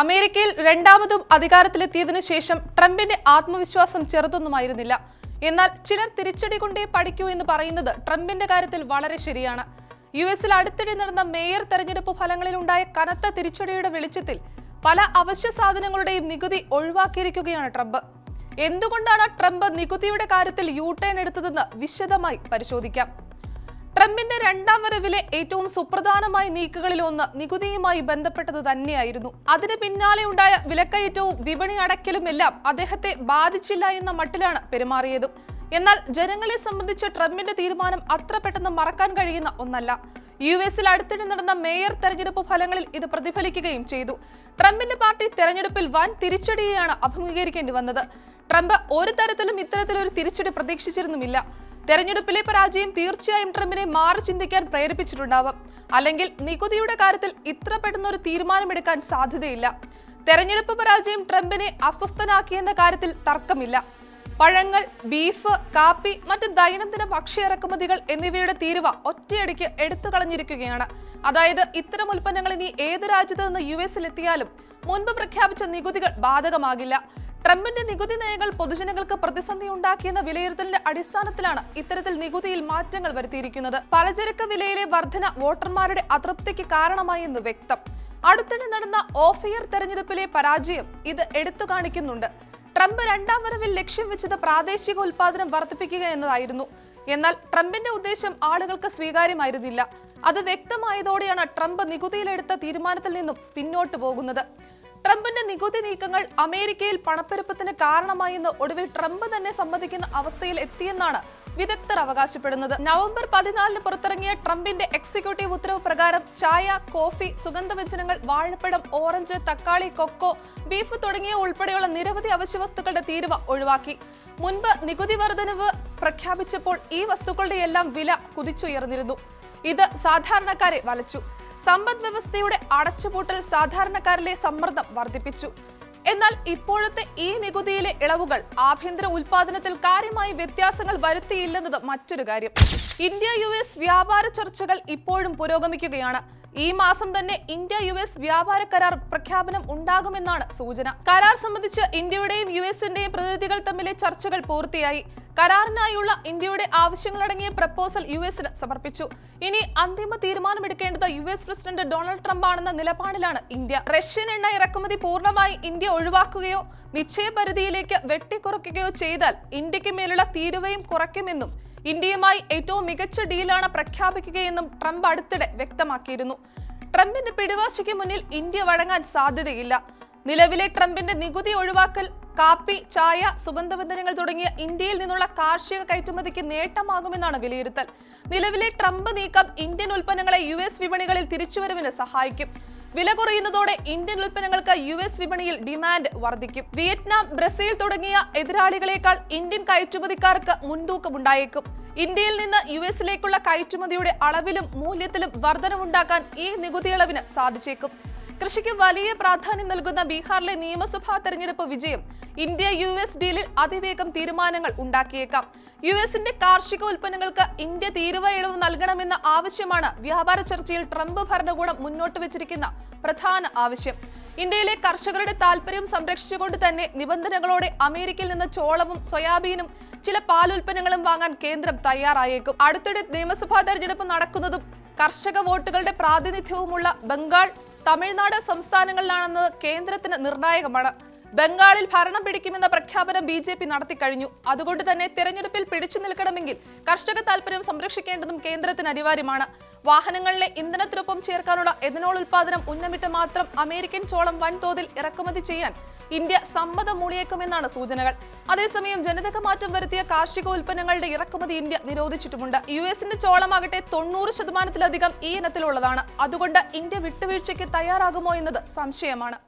അമേരിക്കയിൽ രണ്ടാമതും അധികാരത്തിലെത്തിയതിനു ശേഷം ട്രംപിന്റെ ആത്മവിശ്വാസം ചെറുതൊന്നുമായിരുന്നില്ല. എന്നാൽ ചിലർ തിരിച്ചടി കൊണ്ടേ പഠിക്കൂ എന്ന് പറയുന്നത് ട്രംപിന്റെ കാര്യത്തിൽ വളരെ ശരിയാണ്. യു എസിൽ അടുത്തിടെ നടന്ന മേയർ തെരഞ്ഞെടുപ്പ് ഫലങ്ങളിലുണ്ടായ കനത്ത തിരിച്ചടിയുടെ വെളിച്ചത്തിൽ പല അവശ്യ സാധനങ്ങളുടെയും നികുതി ഒഴിവാക്കിയിരിക്കുകയാണ് ട്രംപ്. എന്തുകൊണ്ടാണ് ട്രംപ് നികുതിയുടെ കാര്യത്തിൽ യു ടേൺ എടുത്തതെന്ന് വിശദമായി പരിശോധിക്കാം. ട്രംപിന്റെ രണ്ടാം വരവിലെ ഏറ്റവും സുപ്രധാനമായ നീക്കുകളിൽ ഒന്ന് നികുതിയുമായി ബന്ധപ്പെട്ടത് തന്നെയായിരുന്നു. അതിന് പിന്നാലെ ഉണ്ടായ വിലക്കയറ്റവും വിപണി അടയ്ക്കലും എല്ലാം അദ്ദേഹത്തെ ബാധിച്ചില്ല എന്ന മട്ടിലാണ് പെരുമാറിയത്. എന്നാൽ ജനങ്ങളെ സംബന്ധിച്ച് ട്രംപിന്റെ തീരുമാനം അത്ര പെട്ടെന്ന് മറക്കാൻ കഴിയുന്ന ഒന്നല്ല. യു എസിൽ അടുത്തിടെ നടന്ന മേയർ തെരഞ്ഞെടുപ്പ് ഫലങ്ങളിൽ ഇത് പ്രതിഫലിക്കുകയും ചെയ്തു. ട്രംപിന്റെ പാർട്ടി തെരഞ്ഞെടുപ്പിൽ വൻ തിരിച്ചടിയെയാണ് അഭിമുഖീകരിക്കേണ്ടി വന്നത്. ട്രംപ് ഒരു തരത്തിലും ഇത്തരത്തിലൊരു തിരിച്ചടി പ്രതീക്ഷിച്ചിരുന്നുമില്ല. തെരഞ്ഞെടുപ്പിലെ പരാജയം തീർച്ചയായും ട്രംപിനെ മാറി ചിന്തിക്കാൻ പ്രേരിപ്പിച്ചിട്ടുണ്ടാവും. അല്ലെങ്കിൽ നികുതിയുടെ കാര്യത്തിൽ ഇത്ര പെട്ടെന്ന് ഒരു തീരുമാനമെടുക്കാൻ സാധ്യതയില്ല. തെരഞ്ഞെടുപ്പ് പരാജയം ട്രംപിനെ അസ്വസ്ഥനാക്കിയെന്ന കാര്യത്തിൽ തർക്കമില്ല. പഴങ്ങൾ ബീഫ് കാപ്പി മറ്റ് ദൈനംദിന ഭക്ഷ്യ ഇറക്കുമതികൾ എന്നിവയുടെ തീരുവ ഒറ്റയടിക്ക് എടുത്തു കളഞ്ഞിരിക്കുകയാണ്. അതായത് ഇത്തരം ഉൽപ്പന്നങ്ങൾ ഇനി ഏത് രാജ്യത്ത് നിന്ന് യു എസിലെത്തിയാലും മുൻപ് പ്രഖ്യാപിച്ച നികുതികൾ ബാധകമാകില്ല. ട്രംപിന്റെ നികുതി നയങ്ങൾ പൊതുജനങ്ങൾക്ക് പ്രതിസന്ധി ഉണ്ടാക്കിയെന്ന വിലയിരുത്തലിന്റെ അടിസ്ഥാനത്തിലാണ് ഇത്തരത്തിൽ നികുതിയിൽ മാറ്റങ്ങൾ വരുത്തിയിരിക്കുന്നത്. പലചരക്ക് വിലയിലെ വർധന വോട്ടർമാരുടെ അതൃപ്തിക്ക് കാരണമായി എന്ന് വ്യക്തം. അടുത്തിടെ നടന്ന ഓഫ് ഇയർ തെരഞ്ഞെടുപ്പിലെ പരാജയം ഇത് എടുത്തു കാണിക്കുന്നുണ്ട്. ട്രംപ് രണ്ടാം വരവിൽ ലക്ഷ്യം വെച്ചത് പ്രാദേശിക ഉൽപാദനം വർദ്ധിപ്പിക്കുക എന്നതായിരുന്നു. എന്നാൽ ട്രംപിന്റെ ഉദ്ദേശം ആളുകൾക്ക് സ്വീകാര്യമായിരുന്നില്ല. അത് വ്യക്തമായതോടെയാണ് ട്രംപ് നികുതിയിലെടുത്ത തീരുമാനത്തിൽ നിന്നും പിന്നോട്ട് പോകുന്നത്. ട്രംപിന്റെ നികുതി നീക്കങ്ങൾ അമേരിക്കയിൽ പണപ്പെരുപ്പത്തിന് കാരണമായെന്ന് ഒടുവിൽ ട്രംപ് തന്നെ സമ്മതിക്കുന്ന അവസ്ഥയിൽ എത്തിയെന്നാണ് വിദഗ്ധർ അവകാശപ്പെടുന്നത്. നവംബർ പതിനാലിന് പുറത്തിറങ്ങിയ ട്രംപിന്റെ എക്സിക്യൂട്ടീവ് ഉത്തരവ് പ്രകാരം ചായ കോഫി സുഗന്ധവ്യഞ്ജനങ്ങൾ വാഴപ്പഴം ഓറഞ്ച് തക്കാളി കൊക്കോ ബീഫ് തുടങ്ങിയ ഉൾപ്പെടെയുള്ള നിരവധി അവശ്യവസ്തുക്കളുടെ തീരുവ ഒഴിവാക്കി. മുൻപ് നികുതി വർധനവ് പ്രഖ്യാപിച്ചപ്പോൾ ഈ വസ്തുക്കളുടെ എല്ലാം വില കുതിച്ചുയർന്നിരുന്നു. ഇത് സാധാരണക്കാരെ വലച്ചു. സമ്പദ് വ്യവസ്ഥയുടെ അടച്ചുപൂട്ടൽ സാധാരണക്കാരിലെ സമ്മർദ്ദം വർദ്ധിപ്പിച്ചു. എന്നാൽ ഇപ്പോഴത്തെ ഈ നികുതിയിലെ ഇളവുകൾ ആഭ്യന്തര ഉൽപാദനത്തിൽ കാര്യമായി വ്യത്യാസങ്ങൾ വരുത്തിയില്ലെന്നത് മറ്റൊരു കാര്യം. ഇന്ത്യ യു എസ് വ്യാപാര ചർച്ചകൾ ഇപ്പോഴും പുരോഗമിക്കുകയാണ്. ഈ മാസം തന്നെ ഇന്ത്യ യു എസ് വ്യാപാര കരാർ പ്രഖ്യാപനം ഉണ്ടാകുമെന്നാണ് സൂചന. കരാർ സംബന്ധിച്ച് ഇന്ത്യയുടെയും യു എസിന്റെയും പ്രതിനിധികൾ തമ്മിലെ ചർച്ചകൾ പൂർത്തിയായി. കരാറിനായുള്ള ഇന്ത്യയുടെ ആവശ്യങ്ങളടങ്ങിയ പ്രപ്പോസൽ യു എസിന് സമർപ്പിച്ചു. ഇനി അന്തിമ തീരുമാനമെടുക്കേണ്ടത് U S president Donald Trump ആണെന്ന നിലപാടിലാണ് ഇന്ത്യ. റഷ്യൻ എണ്ണ ഇറക്കുമതി പൂർണമായി ഇന്ത്യ ഒഴിവാക്കുകയോ നിശ്ചയപരിധിയിലേക്ക് വെട്ടിക്കുറയ്ക്കുകയോ ചെയ്താൽ ഇന്ത്യയ്ക്ക് മേലുള്ള തീരുവയും കുറയ്ക്കുമെന്നും ഇന്ത്യയുമായി ഏറ്റവും മികച്ച ഡീലാണ് പ്രഖ്യാപിക്കുകയെന്നും ട്രംപ് അടുത്തിടെ വ്യക്തമാക്കിയിരുന്നു. ട്രംപിന്റെ പിടിവാശിക്ക് മുന്നിൽ ഇന്ത്യ വഴങ്ങാൻ സാധ്യതയില്ല. നിലവിലെ ട്രംപിന്റെ നികുതി ഒഴിവാക്കൽ കാപ്പി ചായ സുഗന്ധവ്യഞ്ജനങ്ങൾ തുടങ്ങിയ ഇന്ത്യയിൽ നിന്നുള്ള കാർഷിക കയറ്റുമതിക്ക് നേട്ടമാകുമെന്നാണ് വിലയിരുത്തൽ. നിലവിലെ ട്രംപ് നീക്കം ഇന്ത്യൻ ഉൽപ്പന്നങ്ങളെ യു എസ് വിപണികളിൽ തിരിച്ചുവരവിന് സഹായിക്കും. വില കുറയുന്നതോടെ ഇന്ത്യൻ ഉൽപ്പന്നങ്ങൾക്ക് യു എസ് വിപണിയിൽ ഡിമാൻഡ് വർദ്ധിക്കും. വിയറ്റ്നാം ബ്രസീൽ തുടങ്ങിയ എതിരാളികളെക്കാൾ ഇന്ത്യൻ കയറ്റുമതിക്കാർക്ക് മുൻതൂക്കമുണ്ടായേക്കും. ഇന്ത്യയിൽ നിന്ന് യു എസിലേക്കുള്ള കയറ്റുമതിയുടെ അളവിലും മൂല്യത്തിലും വർധനവുണ്ടാക്കാൻ ഈ നികുതി ഇളവിന് സാധിച്ചേക്കും. കൃഷിക്ക് വലിയ പ്രാധാന്യം നൽകുന്ന ബീഹാറിലെ നിയമസഭാ തെരഞ്ഞെടുപ്പ് വിജയം ഇന്ത്യ യു എസ് ഡീലിൽ അതിവേഗം തീരുമാനങ്ങൾ ഉണ്ടാക്കിയേക്കാം. യു എസിന്റെ കാർഷിക ഉൽപ്പന്നങ്ങൾക്ക് ഇന്ത്യ തീരുവ ഇളവ് നൽകണമെന്ന ആവശ്യമാണ് വ്യാപാര ചർച്ചയിൽ ട്രംപ് ഭരണകൂടം മുന്നോട്ട് വെച്ചിരിക്കുന്ന പ്രധാന ആവശ്യം. ഇന്ത്യയിലെ കർഷകരുടെ താൽപര്യം സംരക്ഷിച്ചുകൊണ്ട് തന്നെ നിബന്ധനകളോടെ അമേരിക്കയിൽ നിന്ന് ചോളവും സോയാബീനും ചില പാലുൽപ്പന്നങ്ങളും വാങ്ങാൻ കേന്ദ്രം തയ്യാറായേക്കും. അടുത്തിടെ നിയമസഭാ തെരഞ്ഞെടുപ്പ് നടക്കുന്നതും കർഷക വോട്ടുകളുടെ പ്രാതിനിധ്യവുമുള്ള ബംഗാൾ തമിഴ്നാട് സംസ്ഥാനങ്ങളിലാണെന്നത് കേന്ദ്രത്തിന് നിർണായകമാണ് ബംഗാളിൽ ഭരണം പിടിക്കുമെന്ന പ്രഖ്യാപനം ബി ജെ പി നടത്തിക്കഴിഞ്ഞു അതുകൊണ്ട് തന്നെ തെരഞ്ഞെടുപ്പിൽ പിടിച്ചു നിൽക്കണമെങ്കിൽ കർഷക താൽപര്യം സംരക്ഷിക്കേണ്ടതും കേന്ദ്രത്തിന് അനിവാര്യമാണ്. വാഹനങ്ങളിലെ ഇന്ധനത്തിനൊപ്പം ചേർക്കാനുള്ള എഥനോൾ ഉൽപാദനം ഉന്നമിട്ട് മാത്രം അമേരിക്കൻ ചോളം വൻതോതിൽ ഇറക്കുമതി ചെയ്യാൻ ഇന്ത്യ സമ്മതം മൂളിയേക്കുമെന്നാണ് സൂചനകൾ. അതേസമയം ജനിതക മാറ്റം വരുത്തിയ കാർഷിക ഉൽപ്പന്നങ്ങളുടെ ഇറക്കുമതി ഇന്ത്യ നിരോധിച്ചിട്ടുമുണ്ട്. യു എസിന്റെ ചോളമാകട്ടെ തൊണ്ണൂറ് ശതമാനത്തിലധികം ഈ ഇനത്തിലുള്ളതാണ്. അതുകൊണ്ട് ഇന്ത്യ വിട്ടുവീഴ്ചയ്ക്ക് തയ്യാറാകുമോ എന്നത് സംശയമാണ്.